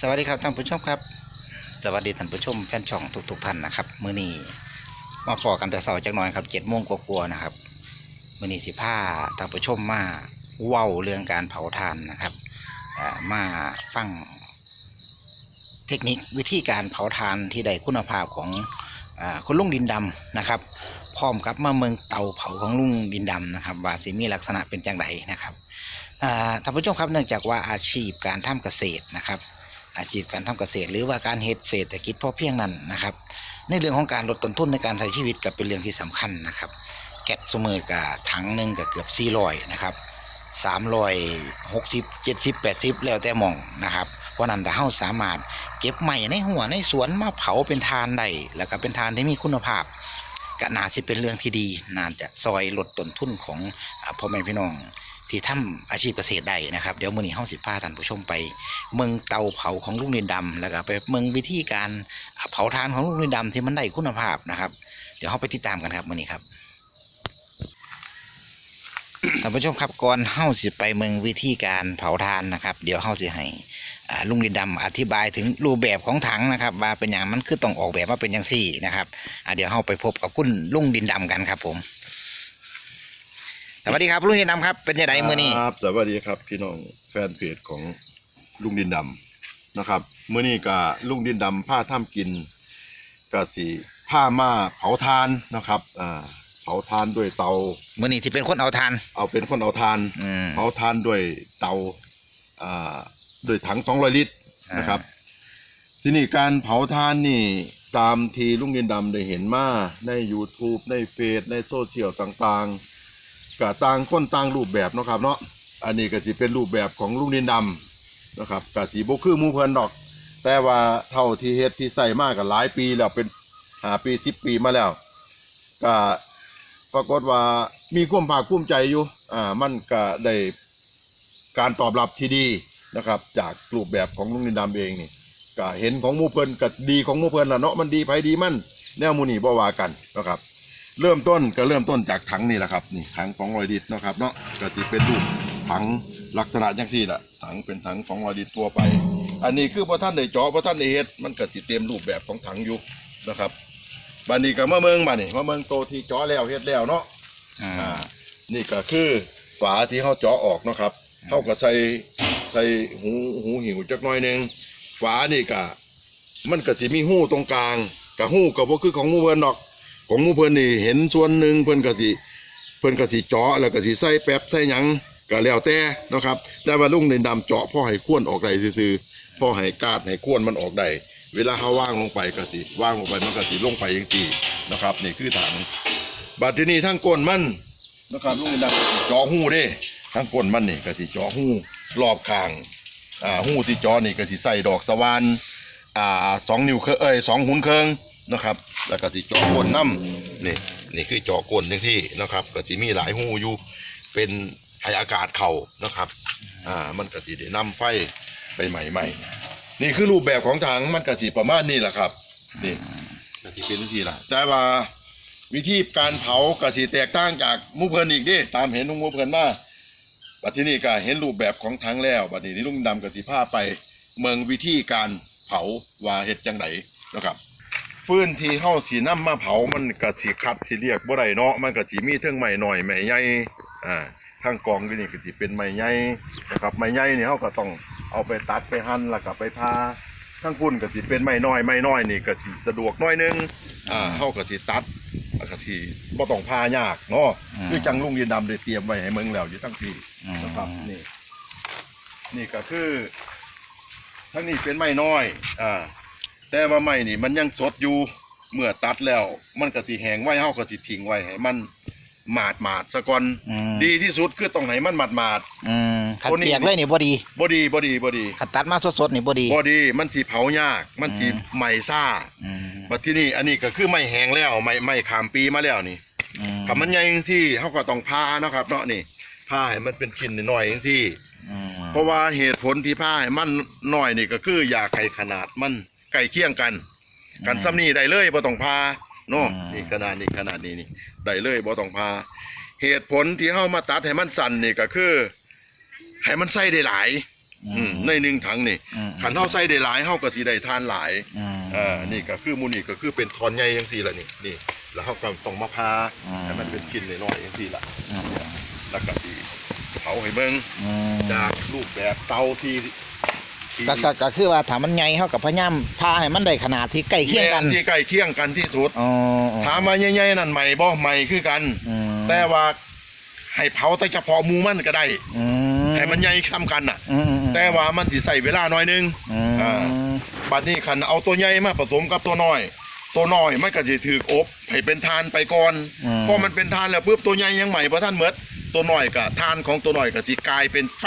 สวัสดีครับท่านผู้ชมครับ สวัสดีท่านผู้ชมแฟนช่องทุกๆท่านนะครับมื้อนี้มาพอกันแต่เสาร์จักหน่อยครับเจ็ดโมงกว่าๆนะครับมื้อนี้สิพาท่านผู้ชมมาเว้าเรื่องการเผาทานนะครับมาฟังเทคนิควิธีการเผาทานที่ได้คุณภาพของอคุณลุงดินดำนะครับ พร้อมกับมาเมืองเตาเผาของลุงดินดำนะครับว่าสิมีลักษณะเป็นจังไดนะครับท่านผู้ชมครับเนื่องจากว่าอาชีพการทำเกษตรนะครับ อาชีพการทำเกษตร หรือว่าการเฮ็ดเศรษฐกิจพอเพียงนั้นนะครับ ในเรื่องของการลดต้นทุนในการใช้ชีวิตก็เป็นเรื่องที่สำคัญนะครับ แก๊สสมือกับถังหนึ่งก็เกือบ400นะครับ360 70 80 แล้วแต่มองนะครับเพราะนั้นถ้าเฮาสามารถเก็บใหม่ในหัวในสวนมาเผาเป็นทานได้แล้วก็เป็นทานที่มีคุณภาพก็น่าจะเป็นเรื่องที่ดีน่าจะซอยลดต้นทุนของพ่อแม่พี่น้อง ที่ทำอาชีพเกษตรได้นะครับ เดี๋ยวมื้อนี้เฮาสิพาท่านผู้ชมไป เมืองเตาเผาของลุงดินดำแล้วก็ไปเมืองวิธีการเผาทานของลุงดินดำที่มันได้คุณภาพนะครับ เดี๋ยวเราไปติดตามกันครับมื้อนี้ครับท่านผู้ชมครับก่อนเฮาสิไปเมืองวิธีการเผาทานนะครับ เดี๋ยวเฮาสิให้ลุงดินดำอธิบายถึงรูปแบบของถังนะครับ ว่าเป็นอย่างมันคือต้องออกแบบมาเป็นอย่างสี่นะครับเดี๋ยวเฮาไปพบกับคุณลุงดินดำกันครับผม สวัสดีครับลุงดินดำครับ เป็นยังไงมื้อนี้ครับสวัสดีครับพี่น้องแฟนเพจของลุงดินดำนะครับมื้อนี้ก็ลุงดินดำผ้าถ้ำกินก็สีผ้ามาเผาทานนะครับอ่าเผาทานด้วยเตามื้อนี้ที่เป็นคนเอาทาน เอาเป็นคนเอาทานอืมเผาทานด้วยเตาอ่าด้วยถัง200ลิตรนะครับ ที่นี่การเผาทานนี่ตามทีลุงดินดำได้เห็นมาใน YouTube ในเฟซในโซเชียลต่างๆ ก็ต่างคนต่างรูปแบบเนาะครับเนาะอันนี้ก็สิเป็นรูปแบบของลุงดินดำนะครับก็สีบคือมูเพิ่นดอก แต่ว่าเท่าที่เฮ็ดที่ใส่มากก็หลายปีแล้วเป็นหาปีสิบปีมาแล้วก็ปรากฏว่ามีความภาคภูมิใจอยู่อ่ามันก็ได้การตอบรับที่ดีนะครับ จากรูปแบบของลุงดินดำเองนี่ก็เห็นของมูเพิ่นก็ดีของมูเพิ่นละเนาะมันดีไผดีมันแนวมูนี่บ่ว่ากันนะครับ เริ่มต้นก็เริ่มต้นจากถังนี่แหละครับนี่ถัง200ลิตรเนาะครับเนาะก็สิเป็นรูปถังลักษณะจังซี่ล่ะถังเป็นถัง200ลิตรตัวไป อันนี้คือพอท่านได้เจาะพอท่านได้เฮ็ดมันก็สิเต็มรูปแบบของถังอยู่นะครับบัดนี้ก็มาเมืองบัดนี้มาเมืองโตที่เจาะแล้วเฮ็ดแล้วเนาะอ่าอ่านี่ก็คือฝาที่เขาเจาะออกเนาะครับเขาก็ใส่ใส่หูหูหิวจักหน่อยหนึงฝานี่ก็มันก็สิมีหูตรงกลางกับหูกับว่าคือของหมูเพิ่นดอก ของมูเพิ่นนี่เห็นส่วนหนึ่งเพิ่นก็สิเพิ่นก็สิเจาะแล้วก็สิใส่แป๊บใส่หยังก็แล้วแต่นะครับ แต่ว่าลุงในดำเจาะพ่อให้ข้วนออกได้ซื่อๆพ่อให้กาดให้ข้วนมันออกได้เวลาเขาว่างลงไปก็สิว่างลงไปมันก็สิลงไปอย่างที่นะครับนี่คือถังบัดทีนี้ทั้งก้นมันนะครับลุงดังจอหูเด้ทั้งก้นมันนี่ก็สิจอหูรอบข้างอ่าหูที่จอนี่ก็สิใส่ดอกสว่านอ่าสองนิ้วเครื่องเอ้ยสองหุ่นเครื่อง นะครับ แล้วก็สิจอก้นน้ำนี่นี่คือจอก้นทั้งที่นะครับก็สิมีหลายหูอยู่เป็นให้อากาศเข่านะครับอ่ามันก็สิได้นำไฟไปใหม่ๆนี่คือรูปแบบของถังมันก็สิประมาณนี้แหละครับนี่ก็สิเป็นที่ละแต่ว่าวิธีการเผากระสีแตกต่างจากหมูเพลินอีกดิตามเห็นลุงหมูเพลินมาบัดที่นี่ก็เห็นรูปแบบของทั้งแล้วบัดนี้ลุงดำกระสีผ้าไป เมืองวิธีการเผาว่าเฮ็ดจังไดนะครับ ฟืนที่เฮาสีน้ำมาเผามันกระสีคัดสีเรียกบ่ได้เนาะมันกระสีมีเทิงไม้หน่อยไม้ใหญ่อ่าทั้งกองอยู่นี่ก็สิเป็นไม้ใหญ่นะครับไม้ใหญ่นี่เฮาก็ต้องเอาไปตัดไปหั่นแล้วก็ไปพาทั้งพุ่นก็สิเป็นไม้น้อยไม้น้อยนี่ก็สิสะดวกหน้อยนึงอ่าเฮาก็สิตัดแล้วก็ที่บ่ต้องพายากเนาะอืมคือจังลุงยินดำได้เตรียมไว้ให้เมืองแล้วอยู่ทั้งปีอืมนะครับนี่นี่ก็คือทั้งนี้เป็นไม้น้อย อ่า แต่ว่าไม้นี่มันยังสดอยู่เมื่อตัดแล้ว มันก็สิแห้งไว้เฮาก็สิทิ้งไว้ให้มันหมาดหมาดๆซะก่อนอืม ดีที่สุดคือต้องให้มันหมาดหมาด อืมขัดคนนี้ เปียกเลยนี่บ่ดีๆบ่ดีบ่ดีบ่ดีขัดตัดมาสดๆนี่บ่ดี บ่ดีมันสิเผายาก มันสิอืม ไหม้ซ่าอืมบัดที่นี่อันนี้ก็คือไม้แห้งแล้วไม้ไม้ขามปีมาแล้วนี่ อืมคำมันใหญ่จังที่เขาก็ต้องพาเนาะครับเนาะนี่พาให้มันเป็นชิ้นน้อยๆจังที่ อืมเพราะว่าเหตุผลที่พาให้มันน้อยนี่ก็คืออยากให้ขนาดมัน ใกล้เคียงกัน กันซ้ำนี่ได้เลยบ่ต้องพาเนาะนี่ขนาดนี้ขนาดนี้นี่ได้เลยบ่ต้องพา เหตุผลที่เฮามาตัดให้มันสั้นนี่ก็คือให้มันใส่ได้หลายอืมในหนึ่งถังนี่อืมขันเฮาใส่ได้หลายเฮาก็สิได้ทานหลายอืมอ่านี่ก็คือหมูนี่ก็คือเป็นทอนใหญ่จังซี่ล่ะนี่นี่ แล้วเฮาก็ต้องมาพาอืมให้มันเป็นกินน้อยๆจังซี่ล่ะอืมแล้วก็สิเผาให้เบิ่งอืมจากรูปแบบเตาที่ที่ ก็ก็ก็คือว่าถ้ามันใหญ่เฮากับพยายามพาให้มันได้ขนาดที่ใกล้เคียงกันแม่ที่ใกล้เคียงกันที่สุด อ๋อถามมาใหญ่ๆนั่นใหม่บ่ใหม่คือกัน อืมแต่ว่าให้เผาแต่เฉพาะหมูมันก็ได้ อืมให้มันใหญ่ซ้ำกันน่ะ อืมอืมอืมแต่ว่ามันสิใส่เวลาหน่อยนึง อืมอ่า บัดนี้คันเอาตัวใหญ่มาผสมกับตัวน้อย ตัวน้อยมันก็จะถืออบให้เป็นทานไปก่อนอืม พอมันเป็นทานแล้วปุ๊บตัวใหญ่ยังใหม่พอท่านเมดตัวน้อยก็ทานของตัวน้อยก็สิกลายเป็นไฟ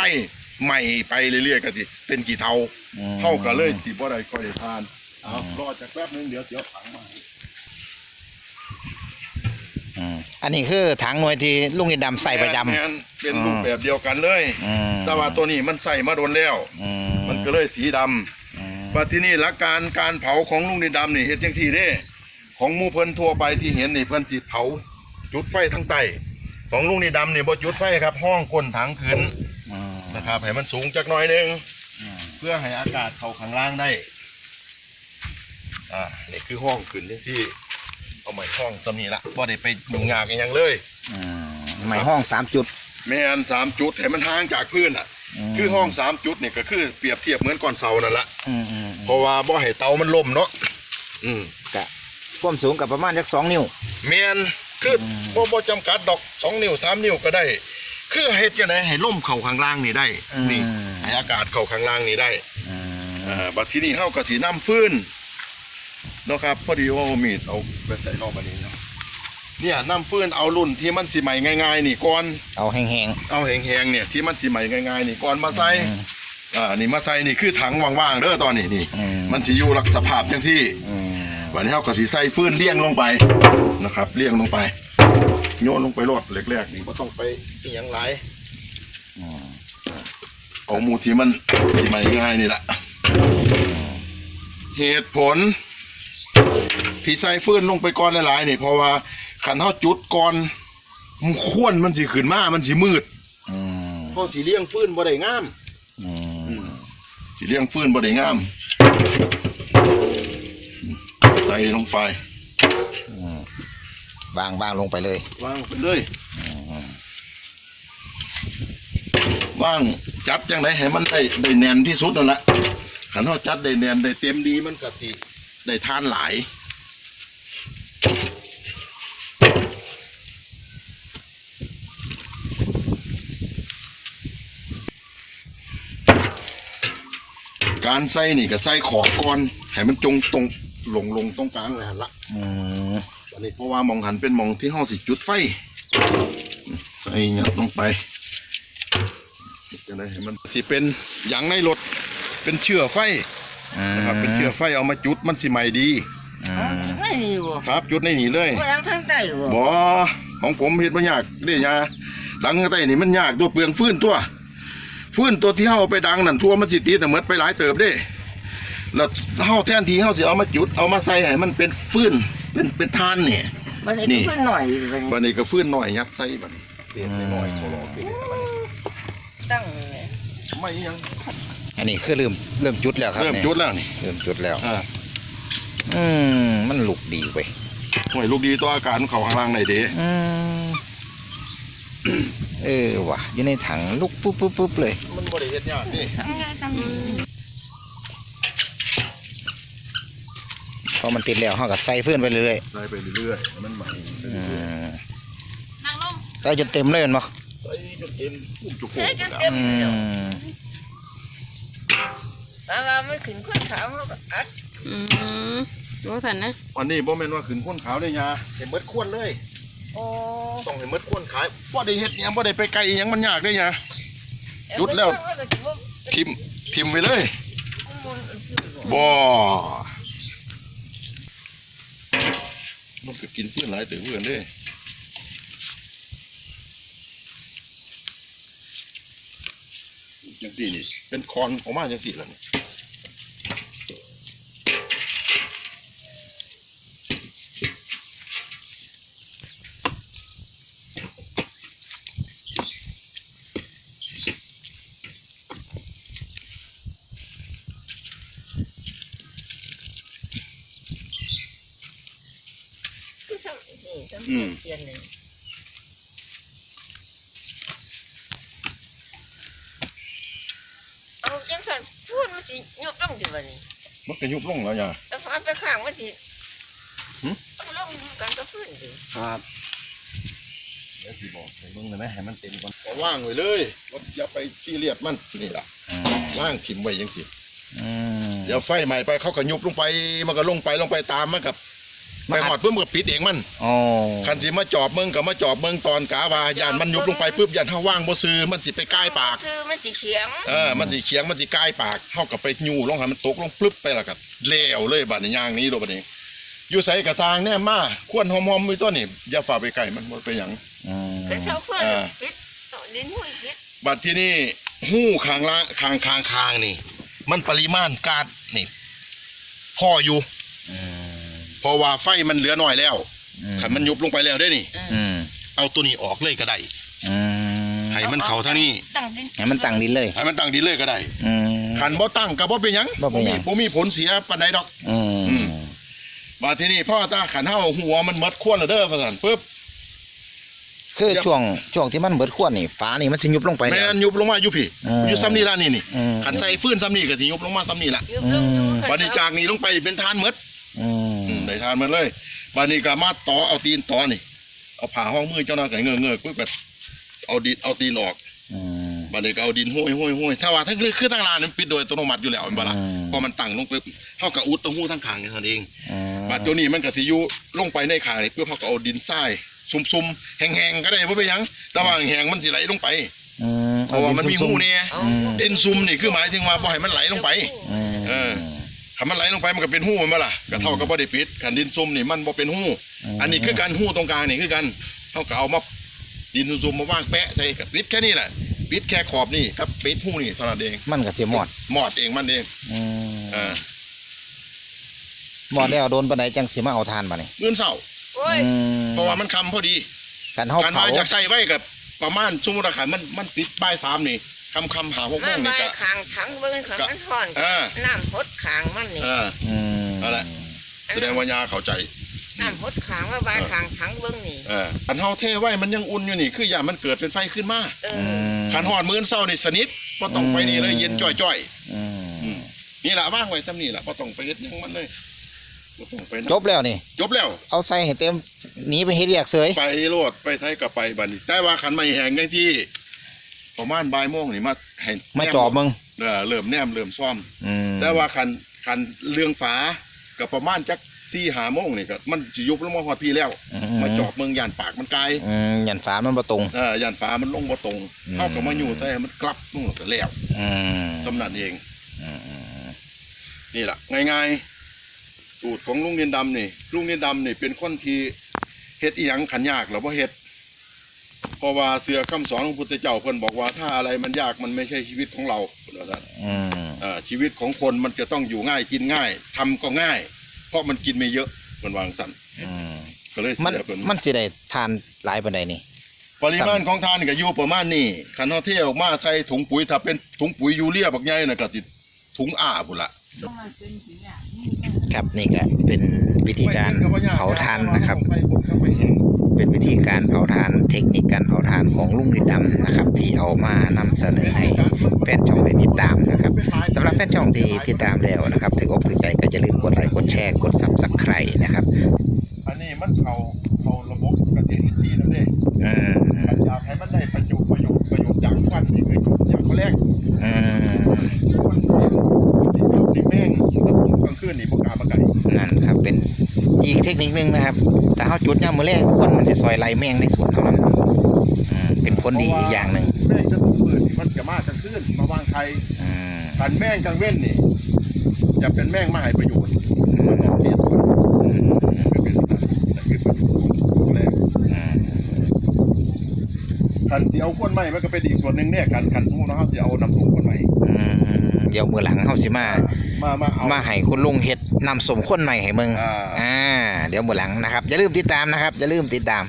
ใหม่ไปเรื่อยๆก็สิเป็นกี่เท่าอืม เท่ากันเลยสิบ่ได้ค่อยได้ทานเอารอจากแป๊บนึงเดี๋ยวเดี๋ยวถังมาอืมอันนี้คือถังหน่วยที่ลุงนิดดำใส่ประจำ แม่นเป็นอืมรูปแบบเดียวกันเลยอืมแต่ว่าตัวนี้มันใส่มาโดนแล้ว อืมันก็เลยสีดำ อืมว่าที่นี่หลักการการเผาของลุงนิดดำนี่เฮ็ดจังที่เด้ ของหมู่เพิ่นทั่วไปที่เห็นนี่เพิ่นสิเผาจุดไฟทั้งใต้ของลุงนิดดำนี่บ่จุดไฟครับห้องก้นถังขึ้นอืม นะครับให้มันสูงจักหน่อยหนึงอืมเพื่อให้อากาศเข้าข้างล่างได้ อ่านี่คือห้องขึ้นจังที่เอาไม้ห้องตำนี้ละบ่ได้ไปยุ่งยากอหยังเลยอืมหมายห้องสามจุดแม่นสามจุดให้มันห่างจากพื้นอะ มคือห้องสามจุดนี่ก็คือเปรียบเทียบเหมือนก้อนเสานั่นละอืมอืมอืมเพราะว่าบ่ให้เตามันล่มเนาะอืมกะความสูงกับประมาณสักสองนิ้ว แมนคืออม บ่บ่จำกัดดอกสองนิ้วสามนิ้วก็ได้ คือเฮ็ดจังไดให้ล่มเข้าข้างล่างนี่ได้นี่ให้อากาศเข้าข้างล่างนี่ได้อืมอ่าบัดที่นี่เฮาก็สินำฟืนเนาะครับ พอดีว่ามีดเอาไปใส่รอบอันนี้เนาะเนี่ยนำฟืนเอารุ่นที่มันสิใหม่ง่ายๆ นี่ก่อนเอาแห้งเอาแห้งๆเนี่ยที่มันสิใหม่ง่ายๆนี่ก่อนมาๆใส่อืม อ่านี่มาใส่นี่คือถังว่างๆเด้อตอนนี้นี่ อืม มันสิอยู่ลักสภาพจังที่ อืมวันนี้เราก็สีใส่ฟืนเลี้ยงลงไปนะครับเลี้ยงลงไป โยนลงไปรดแรกๆนี่ก็ต้องไปอหย่างไรอืมเอาหมูที่มันที่มันง่ายนี่แหละเหตุผล ที่ใส่ฟืนลงไปก่อนหลายๆนี่เพราะว่าขันเท้าจุดก่อนมันควนมันสิขึ้นมามันสิมืดอืมเพราะสีเลี้ยงฟืนบ่ได้งามอืมสีเลี้ยงฟืนบ่ได้งามใส่ลงไป อืมบางบางลงไปเลย วางไปเลยอืมว่างจัดจังไดให้มันได้ได้แน่นที่สุดนั่นแหละขันเขาจัดได้แน่นได้เต็มดีมันก็สิได้ทานหลายการใส่นี่ก็ใส่ขอบก่อนให้มันจงตรงลงลงตรงกลางเลยหันละอืม อันนี้เพราะว่ามองหันเป็นมองที่ห้อสิจุดไฟใส่หยัดลงไปจะได้ให้มันสิเป็นอย่างในรถเป็นเชื้อไฟนะครับเป็นเชื้อไฟเอามาจุดมันสิใหม่ดีอือ๋อมไม่มีบ่ครับจุดในนี่เลยบ่ยังทางใต้บ่บ่ของผมเฮ็ดบ่ยากเด้ยาดังใต้นี่มันยากตัวเปลืองฟืนตัวฟืนตัวที่เฮาเอาไปดังนั่นทั่วมันสิติดน่ะหมดไปหลายเติบเด้แล้วเฮาแทนที่เฮาสิเอามาจุดเอามาใส่ให้มันเป็นฟืน เป็นเป็นทานเนี่ย บัดนี้นี่ ก็ขึ้นหน่อยบัดนี้บัดนี้ก็ฟืนหน่อยยัดใส่บัดนี้เสียใส่หน่อยโคโลขึ้นเลยบัดนี้ตั้งไม่ยังอันนี้คือเริ่มเริ่มจุดแล้วครับเริ่มนี่จุดแล้วนี่เริ่มจุดแล้ว อ่าอืมมันลุกดีเว้ยห่วยลูกดีตัวอากาศมันเข้าข้างล่างได้เด้อืมเออว่ะอยู่ในถังลุกปุ๊บปุ๊บปุ๊บเลยมันบ่ได้เฮ็ดยากนี่ทำไงทำ พอมันติดแล้วเขาก็ใส่ฟืนไปเรื่อยใส่ไปเรื่อยๆให้มันใหม่ไปๆอืเรื่อยมนั่งลงใส่จนเต็มเลยแมันบ่ๆใส่จนเต็มพุ่มจุกโกใส่จนเต็มอืมแต่ว่าไม่ขึ้นขึ้นขาวเขาก็อัดอืมรู้ทันนะวันนี้บ่แม่นว่าขึ้นข้นขาวได้ยาให้หมดข้นเลย โอ้ต้องให้หมดข้นขายบ่ได้เฮ็ดหยังบ่ได้ไปไกลอิหยังมันยากได้ยา หยุดแล้ว ทิมทิมไปเลยบ่ มันก็กินเพื่อนหลายเตือเพื่อนเด้จังสี่นี่เป็นคอนออกมาจังสี่แล้วนี่ ซ้ำนี่ซ้ำอืมเทียนหนึ่งเอาจังสันพูดมันสิยกต้องดีวะนี่มันก็ยุบลงแล้วย่าแต่ฟ้าไปข้างมันสิหึต้องลงกันก็พื้นดิครับเดี๋ยวสิบอกให้เบิ่งได้ไหมให้มันเต็มก่อนก็ว่างไว้เลยรถอย่าไปซีเรียสมันนี่ล่ะอืมว่างถิ่มไว้ยังสิอืมเดี๋ยวไฟใหม่ไปเขาก็ยุบลงไปมันก็ลงไปลงไปตามมันกับมา ไปอัดหอดเพิ่มนก็ปิดเองมันอ๋อคันสิมาจอบมึงก็มาจอบมึงตอนกาว่ายานมันยุบลงไปปุ๊บยานเฮาว่างบ่ซื้อมันสิไปใกล้ปากซื้อมันสิเขียงเออมันสิเขียงมันสิใกล้ปากเฮาก็ไปยูลงให้มันตกลงปลึบไปและก็แล้วเลยบัดนี้ย่างนี้โดบัดนี้อยู่ไสกระทางแน่มาควรหอมๆมือตัวนี้อย่าฝ่าไปไกลมันบ่เป็นหยังอืมเป็นเสาเพื่อนอ่าปิดเอาดินห้วยปิดบัดที่นี่หู้คางละคางคางคางนี่ มันปริมาณก๊าซนี่พออยู่อืม เพราะว่าไฟมันเหลือน้อยแล้วอืขันมันยุบลงไปแล้วได้นี่อืมเอาตัวนี้ออกเลยก็ได้อืมให้มันเข้าเท่านี้ตั้งดินให้มันตั้งดินเลยให้มันตั้งดีเลยก็ได้อืมขันบ่ตั้งก็บ่เป็นหยังบ่เป็นหยังบ่มีผลเสียปานใดดอก อือืมมบาดที่นี่พ่อตาขันเฮาหัวมันหมดควรแล้วเด้อว่าซั่นปึ๊บคือช่วงช่วงที่มันเบิดขวดนี่ฟ้านี่มันสิยุบลงไปแม่แล้วนยุบลงมาอยู่พี่อืมอยู่ซ้ำนี่ล่ะนี่นี่อืมขันใส่ฟืนซ้ำนี่ก็สิยุบลงมาซ้ำนี่ล่ะยืมลงอยู่อืมขันบัดนี้จากนี้ลงไปเป็นทานหมด อืมอืมได้ทานหมดเลยบัดนี้ก็มาต่อเอาตีนต่อนี่เอาผ่าห้องมือเจ้าหน้าที่เงือกๆปึ๊บก็เอาดินเอาตีนออกอืมบัดนี้ก็เอาดินห้อยห้อยห้อยถ้าว่าทั้งคือคือทั้งลานมันปิดโดยอัตโนมัติอยู่แล้วแม่นบ่ล่ะอืม พอมันตั้งลงปุ๊บเฮาก็อุดตรงหูทั้งข้างนี่เท่านั้นเอง อืมบัดตัวนี้มันก็สิอยู่ลงไปในข้างนี่เพื่อเฮาก็เอาดินทรายซุ่มๆแห้งๆก็ได้บ่เป็นหยัง แต่ว่าแห้งๆมันสิไหลลงไปอืมเพราะว่ามันมีหูเนี่ยเอาเอ็นซุ่มนี่คือหมายถึงว่าบ่ให้มันไหลลงไป อืมเออ คันมันไหลลงไปมันก็เป็นหูแมันบ่ล่ะก็เท่ากับบ่ได้ปิดคันดินซุ่มนี่มันบ่เป็นหูอันนี้คือการหูตรงกลางนี่คือกันเฮาก็เอามาดินซุ่มๆมาวางแปะใส่กับปิดแค่นี้แหละปิดแค่ขอบนี่กับปิดหูนี่เท่านั้นเองมันก็สิหมดหมอดเองมันเองอืมเออหมดแล้วโดนปานใดจังสิมาเอาทานมานี่เงินเศร้าโอ้ยอืมเพราะว่ามันคำพอดีกันเฮาการเผามาจากใส่ไว้กับประมาณสมมุติว่าขันมันมันปิดบ่ายสามนี่ คำคำหาหกโมมางนี่ไม้ก็ขางถังเบิ้งขังมันห่อนเออน้ำพดขางมันนี่เอออืมนั่นแหละแสดงว่ายาเข้าใจ น้ำพดขางว่าใบขางถังเบิ้งนี่เอออันเฮาเทไว้มันยังอุ่นอยู่นี่ คืออย่ามันเกิดเป็นไฟขึ้นมาเออือมขันหอดมื้อเช้านี่สนิทบ่ต้องไปนี่เลยเย็นจ้อยอืมๆนี่ล่ะว่างไว้ซ้ำนี่ล่ะบ่ต้องไปเฮ็ดหยังมันเลยบ่ต้องไปนะจบแล้วนี่ จบแล้ว เอาใส่ให้เต็มหนีไปเฮ็ดเรียกเสย ไปโลดไปไทยก็ไปบัดนี้แต่ว่าขันไม่แห้งจังที่ ประมาณบ่ายโมงนี่มาให้มาจอบมึงเออเริ่มแนมเริ่มซ่อมอืมแต่ว่าคันคันเรื่องฝากับประมาณจักสี่หาโมงนี่ก็มันสิยุบลงมาฮอดพี่แล้วมาจอบเมืองยานปากมันไกลอืมยันฟ้ามันบ่ตรง เออยานฝามันลงบ่ตรงอืมเฮาก็มาอยู่แต่มันกลับลงก็แล้วอืมสำนันเอง อืมอืมนี่ล่ะง่ายๆสูตรของลุงเนียนดำนี่ลุงเนียนดำนี่เป็นคนที่เฮ็ดอีหยังขันยากหรือบ่เฮ็ด เพราะว่าเสือคำสอนของพุทธเจ้าเพิ่นบอกว่าถ้าอะไรมันยากมันไม่ใช่ชีวิตของเราเพิ่นว่าซั่นอืมเอ่อชีวิตของคนมันจะต้องอยู่ง่ายกินง่ายทำก็ง่าย เพราะมันกินไม่เยอะมันวาจั่งสั่นอืมก็เลยมันเสียเป็นมันสิได้ทานหลายปานใดนี่ ปริมาณของทานก็อยู่ประมาณนี้คันเฮาเที่ยวออกมาใส่ถุงปุ๋ยถ้าเป็นถุงปุ๋ยยูเรียบักใหญ่น่ะก็สิถุงอ้าพุ่นละครับนี่ก็เป็นวิธีการเผาทานนะครับ เป็นวิธีการเผาทานเทคนิคการเผาทานของลุงดิดดำนะครับ ที่เอามานำเสนอให้แฟนช่องได้ติดตามนะครับสำหรับแฟนช่องที่ติดตามแล้วนะครับถืออกถือใจก็อย่าลืมกดไลค์กดแชร์กดซับสไครต์นะครับ อันนี้มันเข้าเข้าระบบเกษตรอินทรีย์แล้วเด้อืมมันอยากให้มันได้ประโยชน์ประโยชน์ประโยชน์อย่างวันนี่คืออย่างข้อแรกอืมคนที่ที่แม่งกลางคืนนี่บ่กล้ามาไก่ นั่นครับเป็นอี กเทคนิคนึงนะครับ แต่เขาจุดยามมื้อแรกควันมันจะซอยไล่แมงในสวนเท่านั้นอืมเป็นผลดีอีกอย่างหนึ่งแม่งจะถูกปืนนี่มันจะมากลางคืนมาวางไข่อืมคันแม่งกลางเว้นนี่จะเป็นแม่งมาให้ประโยชน์มันต้องเกลียดก่อนอืมก็เป็นแบบนั้นแต่คือประโยชน์ของแรกอืมคันที่เอาขวดใหม่มันก็เป็นอีกส่วนหนึ่งเนี่ยคันคันสมมุติว่าเขาจะเอาน้ำส้มขวดใหม่อืม เดี๋ยวมื้อหลังเฮาสิมา มามาเอา มาให้คุณลุงเฮ็ดนำสมคนใหม่ให้มึงอ่า อ่าเดี๋ยวมื้อหลังนะครับอย่าลืมติดตามนะครับอย่าลืมติดตาม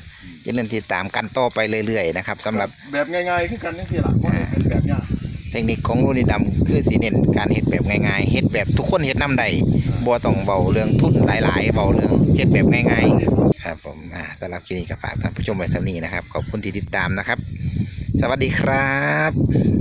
อย่าลืมติดตามกันต่อไปเรื่อยๆนะครับสำหรับแบบง่ายๆคือกันนี่สิล่ะมันเป็นแบบยากเทคนิคของรุ่นนี้ดำคือสีเน้นการเฮ็ดแบบง่ายๆเฮ็ดแบบทุกคนเฮ็ดนำได้บ่ต้องเบาเรื่องทุนหลายๆเบาเรื่องเฮ็ดแบบง่ายๆครับผมอ่าสำหรับคลิปนี้ก็ฝากท่านผู้ชมไว้เท่านี้นะครับขอบคุณที่ติดตามนะครับ สวัสดีครับ